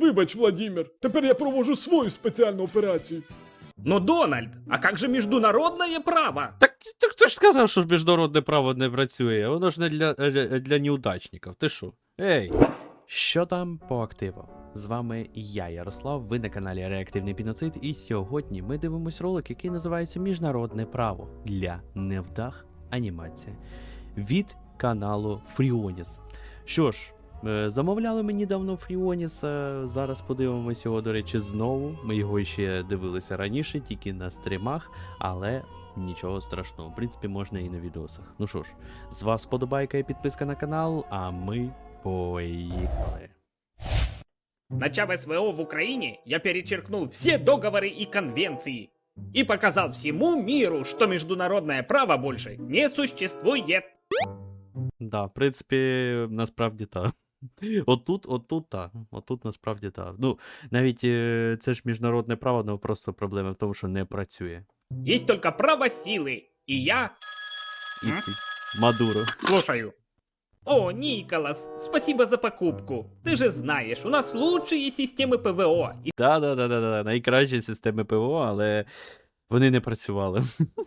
Вибач, Владимир, тепер я провожу свою спеціальну операцію. Но, Дональд, а как же международное право? Так, так хто ж сказав, що міжнародне право не працює? Воно ж не для, для, для неудачників. Ти що? Ей! Що там по активу? З вами я, Ярослав, ви на каналі Реактивний Піноцид, і сьогодні ми дивимось ролик, який називається Міжнародне право для невдах анімація від каналу Фріоніс. Що ж, замовляли мені давно Фріоніса. Зараз подивимось його, до речі, знову. Ми його ще дивилися раніше, тільки на стрімах, але нічого страшного. В принципі, можна і на відосах. Ну що ж, з вас подобайка і підписка на канал, а ми поїхали. Начав СВО в Украине, я перечеркнул все договоры и конвенции и показал всему миру, что международное право больше не существует. Да, в принципі, насправді так. Отут, отут так. Отут насправді так. Ну, навіть е, це ж міжнародне право, але просто проблема в тому, що не працює. Есть только право силы, и я І М? ти, Мадуро. слушаю. О, Николас, спасибо за покупку. Ты же знаешь, у нас лучшие системы ПВО. И Да, да, да, да, да. Найкращі системи ПВО, але вони не працювали.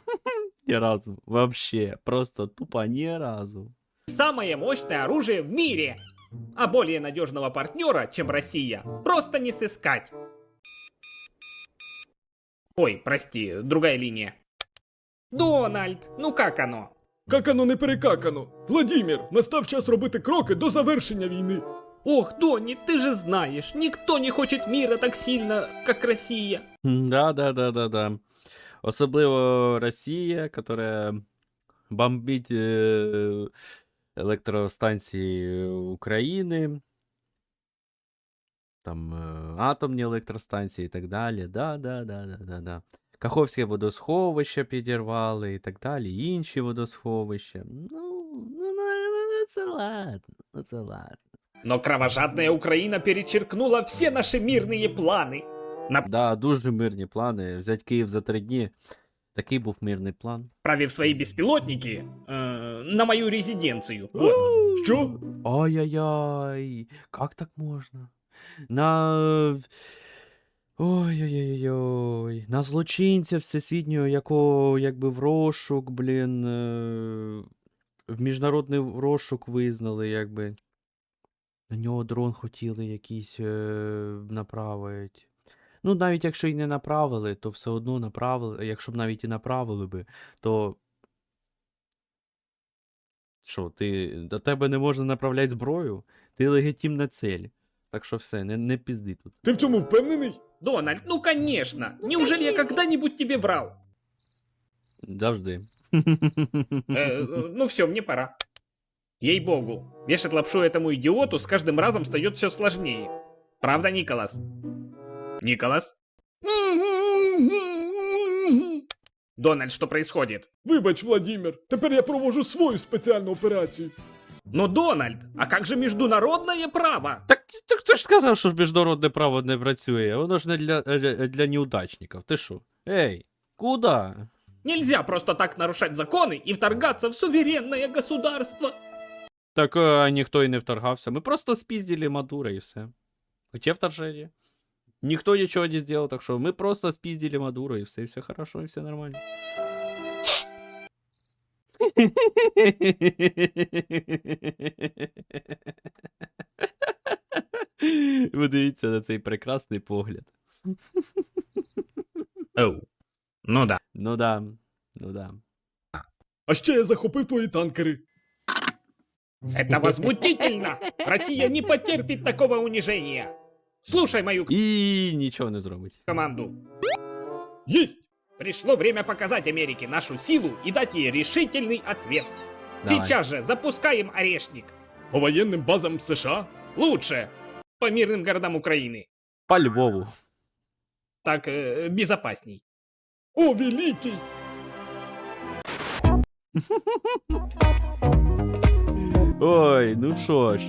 Ні разу. Вообще. Просто тупо ні разу. самое мощное оружие в мире. А более надежного партнера, чем Россия, просто не сыскать. Ой, прости, другая линия. Дональд, ну как оно? Какано не перекакано. Владимир, настав час робити кроки до завершення війни. Ох, Донни, ты же знаешь, никто не хочет мира так сильно, как Россия. Да, да, да, да, да. Особливо Росія, яка бомбить е, електростанції України, там е, атомні електростанції і так далі. Да, да, да, да, да, да. Каховське водосховище підірвали і так далі, інші водосховища. Ну, ну, ну, ну це ладно, ну це ладно. Но кровожадная Украина перечеркнула все наши мирные планы. Да, дуже мирні плани. Взять Київ за три дні. Такий був мирний план. Направив свои беспилотники э, на мою резиденцию. Вот. Що? Ай-яй-яй, как так можна? На. Ой-ой-ой. На злочинця всесвітнього, якого якби в розшук, блін. е, В міжнародний розшук визнали, якби. На нього дрон хотіли якийсь е, направити. Ну, навіть якщо і не направили, то все одно направили. Якщо б навіть і направили би, то що, ти, до тебе не можна направляти зброю? Ти легітимна цель. Так що все, не, не пізди тут. Ти в цьому впевнений? Дональд, ну конечно. Неужели я когда-нибудь тебе врал? Завжди. Э, э, ну все, мне пора. Ей-богу, вешать лапшу этому идиоту с каждым разом стает все сложнее. Правда, Николас? Николас? Дональд, что происходит? Вибач, Владимир, тепер я провожу свою спеціальну операцію. Но, Дональд, а как же международное право? Так, так хто ж сказав, що ж міжнародне право не працює? Воно ж не для, для, для неудачників. Ти що? Ей, куда? Нельзя просто так нарушать законы и вторгаться в суверенное государство. Так а, ніхто і не вторгався. Ми просто спіздили Мадура і все. Где вторжение? Ніхто нічого не зробив, так що ми просто спіздили Мадура і все, і все хорошо, і все нормально. Подивіться на цей прекрасний погляд. Оу. Ну да. Ну да, ну да. А ще я захопив твої танкери. Это возмутительно! Россия не потерпит такого унижения! Слушай мою І нічого не зробить. команду. Єсть! Пришло время показать Америке нашу силу и дать ей решительный ответ. Давай. Сейчас же запускаем орешник. По воєнним базам США? Лучше. По мирным городам Украины. По Львову. Так э, безопасней. О, великий! Ой, ну що ж.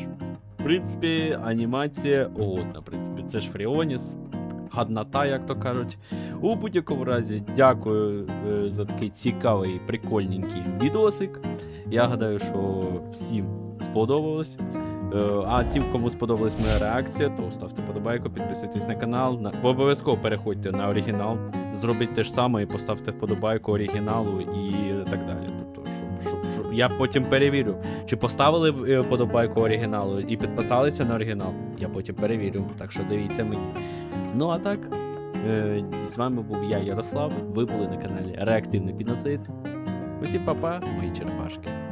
Принципі, анімація годна. В принципі, це ж Фріоніс. Гаднота, як то кажуть. У будь-якому разі, дякую е, за такий цікавий, прикольненький відосик. Я гадаю, що всім сподобалось. Е, А тим, кому сподобалась моя реакція, то ставте подобайку, підписуйтесь на канал. Обов'язково переходьте на оригінал, зробіть те ж саме і поставте вподобайку оригіналу і так далі. Я потім перевірю, чи поставили е, вподобайку оригіналу і підписалися на оригінал. Я потім перевірю. Так що дивіться мені. Ну а так, е, з вами був я, Ярослав. Ви були на каналі Реактивний Піноцид. Усім па-па, мої черепашки.